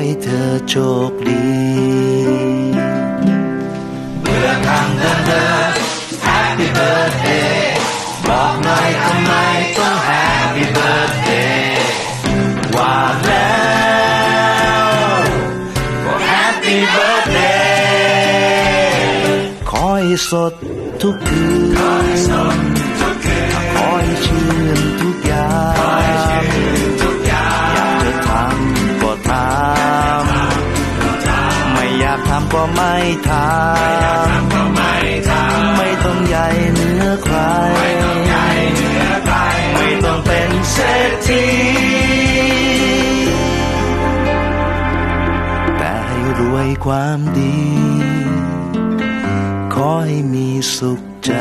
ให้เธอโชคดีเมื่อทางเดินเดิน Happy Birthday บอกหน่อยทำไมต้อง Happy Birthday ว่าแล้วก็ Happy Birthday ขอให้สดทุกคืนขอให้สด ไม่อยากทำก็ไม่ทำไม่ต้องใหญ่เหนือใคร ไม่ต้องเป็นเศรษฐีแต่ให้รวยความดี ขอให้มีสุขใจ